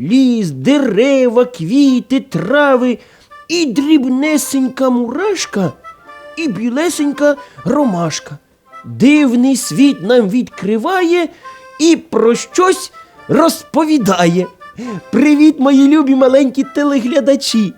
Ліс, дерева, квіти, трави, і дрібнесенька мурашка, і білесенька ромашка. Дивний світ нам відкриває і про щось розповідає. Привіт, мої любі маленькі телеглядачі!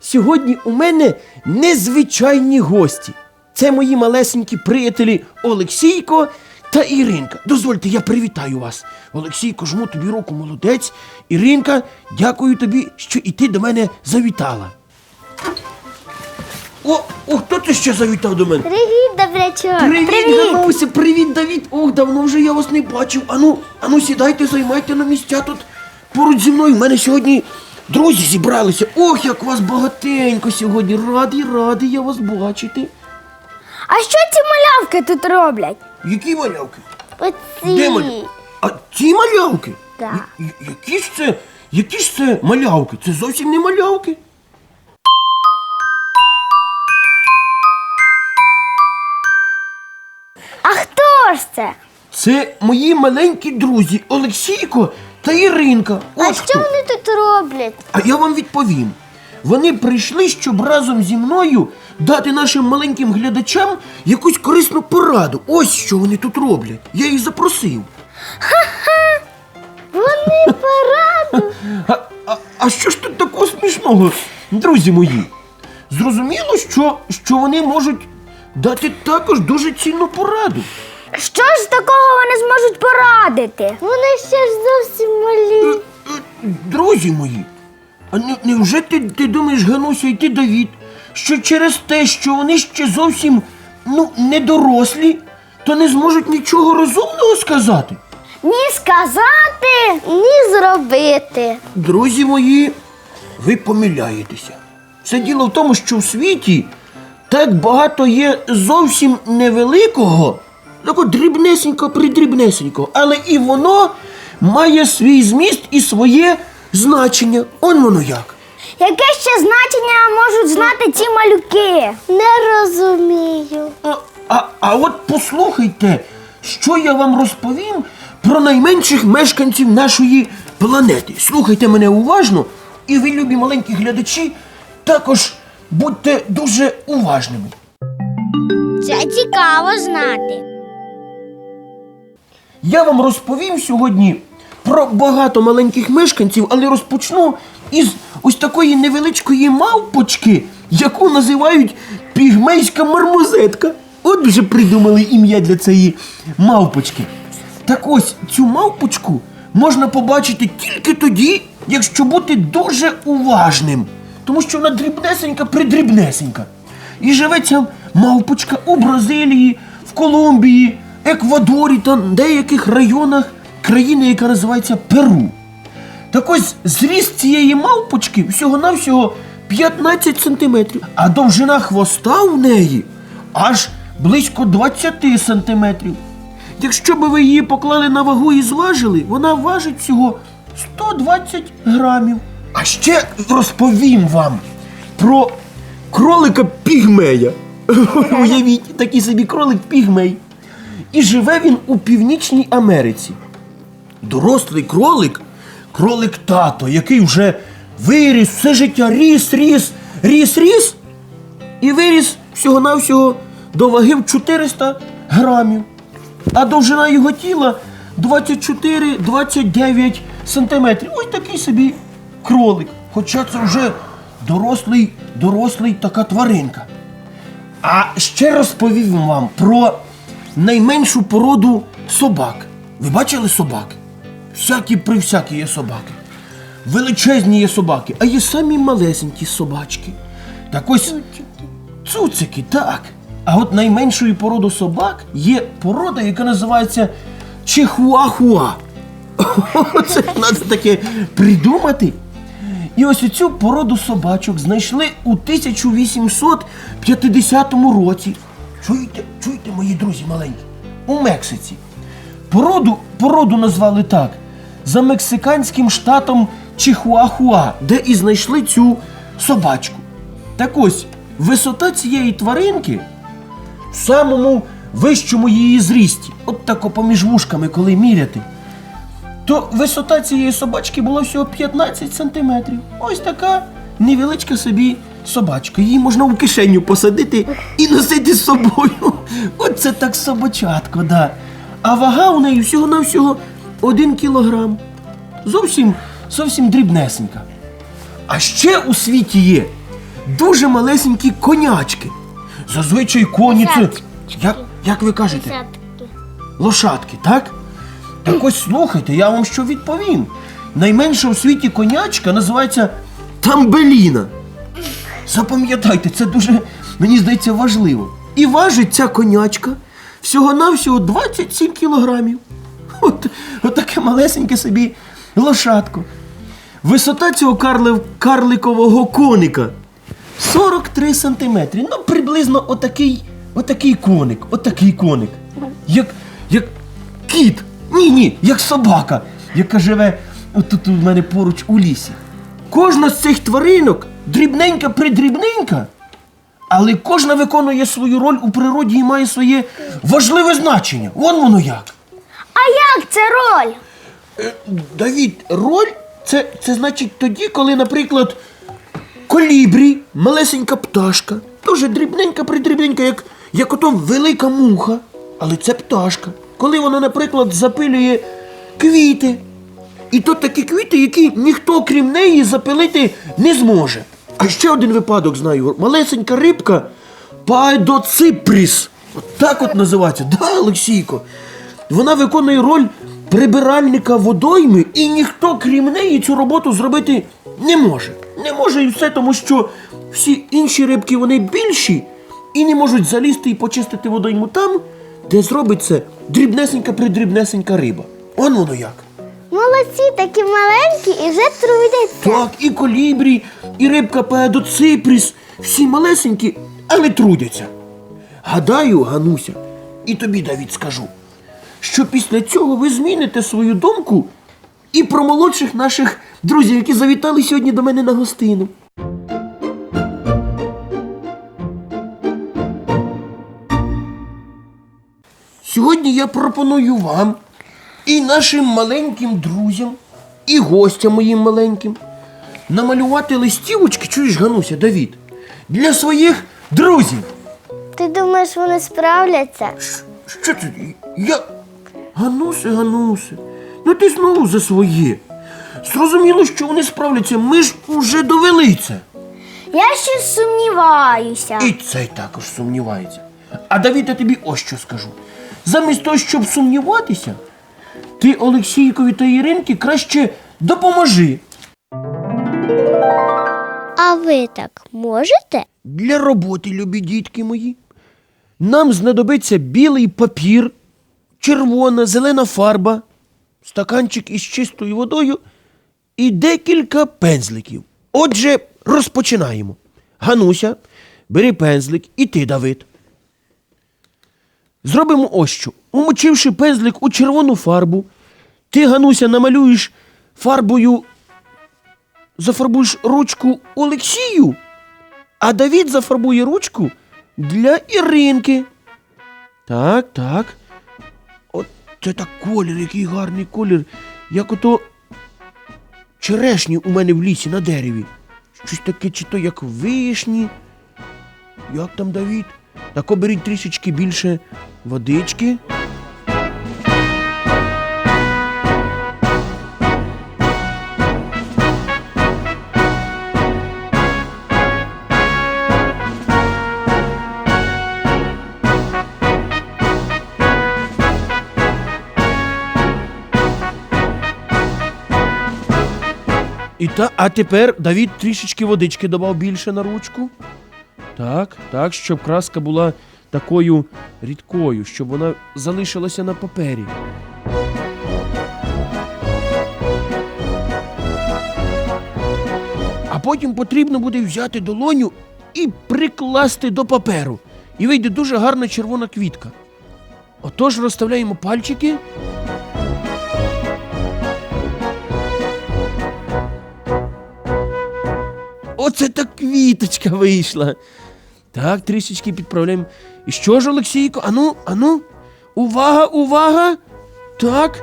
Сьогодні у мене незвичайні гості. Це мої малесенькі приятелі Олексійко та Іринка. Дозвольте, я привітаю вас. Олексійко, жму тобі руку, молодець. Іринка, дякую тобі, що і ти до мене завітала. О, о, хто ти ще завітав до мене? Привіт, добрячок. Привіт, Гануся, привіт, Давід. Ох, давно вже я вас не бачив. Ану, ану, сідайте, займайте на місця тут поруч зі мною. У мене сьогодні друзі зібралися. Ох, як вас багатенько сьогодні. Радий, радий я вас бачити. А що ці малявки тут роблять? Які малявки? Оці. Де маля... А ці малявки? Я- я- Які ж це? Які ж це малявки? Це зовсім не малявки. А хто ж це? Це мої маленькі друзі Олексійко та Іринка. А що хто. вони тут роблять? А я вам відповім. Вони прийшли, щоб разом зі мною дати нашим маленьким глядачам якусь корисну пораду. Ось що вони тут роблять. Я їх запросив. Ха! Вони пораду. А, а, а що ж тут такого смішного, друзі мої? Зрозуміло, що, що вони можуть дати також дуже цінну пораду. Що ж такого вони зможуть порадити? Вони ще ж зовсім малі. Е, е, Друзі мої, а не, невже ти, ти думаєш, Гануся, і ти Давід, що через те, що вони ще зовсім ну, не дорослі, то не зможуть нічого розумного сказати? Ні сказати. Ні зробити. Друзі мої, ви помиляєтеся. Все діло в тому, що в світі так багато є зовсім невеликого, такого дрібнесенького, придрібнесенького, але і воно має свій зміст і своє значення. Он воно як. Яке ще значення можуть знати ці малюки? Не розумію. А, а, а от послухайте, що я вам розповім про найменших мешканців нашої планети. Слухайте мене уважно, і ви, любі маленькі глядачі, також будьте дуже уважними. Це цікаво знати. Я вам розповім сьогодні про багато маленьких мешканців, але розпочну із ось такої невеличкої мавпочки, яку називають пігмейська мармозетка. От вже придумали ім'я для цієї мавпочки. Так ось цю мавпочку можна побачити тільки тоді, якщо бути дуже уважним, тому що вона дрібнесенька, придрібнесенька. І живе ця мавпочка у Бразилії, в Колумбії, Еквадорі та деяких районах країни, яка називається Перу. Так ось зріст цієї мавпочки всього-навсього 15 сантиметрів, а довжина хвоста в неї аж близько 20 сантиметрів. Якщо б ви її поклали на вагу і зважили, вона важить всього 120 грамів. А ще розповім вам про кролика пігмея. Уявіть, такий собі кролик пігмей. І живе він у Північній Америці. Дорослий кролик, кролик тато, який вже виріс все життя, ріс, ріс, ріс, ріс, і виріс всього-навсього до ваги в 400 грамів. А довжина його тіла 24-29 сантиметрів. Ось такий собі кролик. Хоча це вже дорослий, дорослий така тваринка. А ще розповім вам про найменшу породу собак. Ви бачили собаки? Всякі при всякі є собаки. Величезні є собаки, а є самі малесенькі собачки. Так ось цуцики, так. А от найменшою породу собак є порода, яка називається чихуахуа. Це треба таке придумати. І ось цю породу собачок знайшли у 1850 році. Чуєте, чуєте, мої друзі маленькі? У Мексиці. Породу, породу назвали так. За мексиканським штатом Чихуахуа, де і знайшли цю собачку. Так ось, висота цієї тваринки в самому вищому її зрісті, от тако поміж вушками, коли міряти, то висота цієї собачки була всього 15 сантиметрів. Ось така невеличка собі собачка. Її можна в кишеню посадити і носити з собою. Оце так собачатко, да. А вага у неї всього-навсього один кілограм. Зовсім, зовсім дрібнесенька. А ще у світі є дуже малесенькі конячки. Зазвичай коні це. Лошадки. Як, як ви кажете? Десятки. Лошадки, так? Так ось слухайте, я вам що відповім. Найменша у світі конячка називається Тамбеліна. Запам'ятайте, це дуже, мені здається, важливо. І важить ця конячка всього-навсього 27 кілограмів. От, от таке малесеньке собі лошадко. Висота цього карлив, карликового коника 43 сантиметри. Ну, приблизно отакий, отакий коник, отакий коник. Як, як кіт. Ні, ні, як собака, яка живе отут у мене поруч у лісі. Кожна з цих тваринок дрібненька придрібненька, але кожна виконує свою роль у природі і має своє важливе значення. Вон воно як. А як це роль? Давід, роль це, це значить тоді, коли, наприклад, колібрі, малесенька пташка, дуже дрібненька, придрібненька, як, як ото велика муха, але це пташка. Коли вона, наприклад, запилює квіти. І то такі квіти, які ніхто крім неї запилити не зможе. А ще один випадок знаю: малесенька рибка Пайдоципріс. От так от називається. Да, Олексійко. Вона виконує роль прибиральника водойми, і ніхто, крім неї, цю роботу зробити не може. Не може і все, тому що всі інші рибки вони більші і не можуть залізти і почистити водойму там, де зробить це дрібнесенька придрібнесенька риба. Он воно як. Молодці, такі маленькі і вже трудяться. Так, і колібрі, і рибка Паедоципріс, всі малесенькі, але трудяться. Гадаю, Гануся, і тобі, Давід, скажу, що після цього ви зміните свою думку і про молодших наших друзів, які завітали сьогодні до мене на гостину. Сьогодні я пропоную вам і нашим маленьким друзям, і гостям моїм маленьким намалювати листівочки, чуєш, Гануся, Давід, для своїх друзів. Ти думаєш, вони справляться? Що це? Я. Ганусе, Ганусе, ну ти знову за своє. Зрозуміло, що вони справляться, ми ж уже довели це. Я ще сумніваюся. І цей також сумнівається. А Давід, я тобі ось що скажу. Замість того, щоб сумніватися, ти Олексійкові та Іринки краще допоможи. А ви так можете? Для роботи, любі дітки мої. Нам знадобиться білий папір, червона, зелена фарба, стаканчик із чистою водою і декілька пензликів. Отже, розпочинаємо. Гануся, бери пензлик і ти, Давид. Зробимо ось що. Умочивши пензлик у червону фарбу, ти, Гануся, намалюєш фарбою, зафарбуєш ручку Олексію, а Давід зафарбує ручку для Іринки. Так, так. Це так колір, який гарний колір. Як ото черешні у мене в лісі на дереві. Щось таке, чи то як вишні. Як там Давід? Так оберіть трішечки більше водички. І та, а тепер Давід трішечки водички додав більше на ручку. Так, так, щоб краска була такою рідкою, щоб вона залишилася на папері. А потім потрібно буде взяти долоню і прикласти до паперу. І вийде дуже гарна червона квітка. Отож розставляємо пальчики. Оце так квіточка вийшла. Так, трішечки підправляємо. І що ж, Олексійко? Ану, ану. Увага, увага! Так.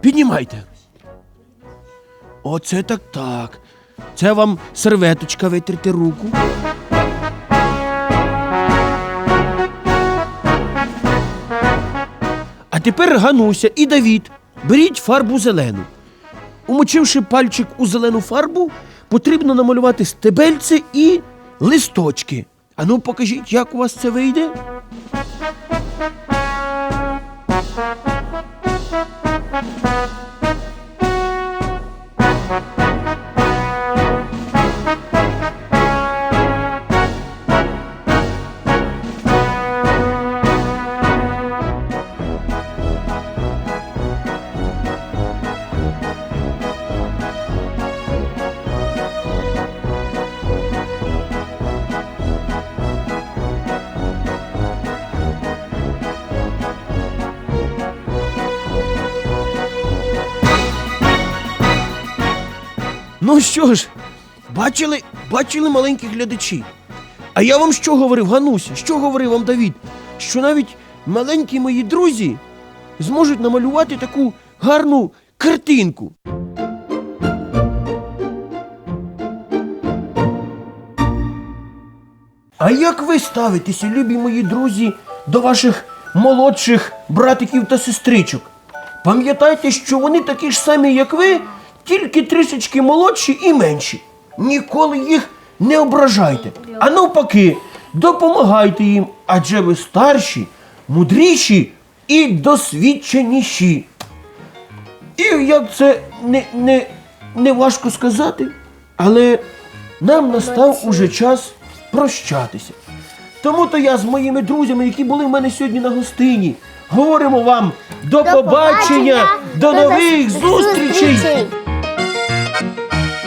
Піднімайте. Оце так так. Це вам серветочка витерти руку. А тепер Гануся і Давід. Беріть фарбу зелену. Умочивши пальчик у зелену фарбу, потрібно намалювати стебельце і листочки. Ану, покажіть, як у вас це вийде. Ну що ж, бачили, бачили маленькі глядачі. А я вам що говорив, Гануся? Що говорив вам Давід? Що навіть маленькі мої друзі зможуть намалювати таку гарну картинку. А як ви ставитеся, любі мої друзі, до ваших молодших братиків та сестричок? Пам'ятайте, що вони такі ж самі, як ви, тільки трішечки молодші і менші. Ніколи їх не ображайте. А навпаки, допомагайте їм, адже ви старші, мудріші і досвідченіші. І як це не, не, не важко сказати, але нам настав уже час прощатися. Тому то я з моїми друзями, які були в мене сьогодні на гостині, говоримо вам до, побачення, до нових зустрічей!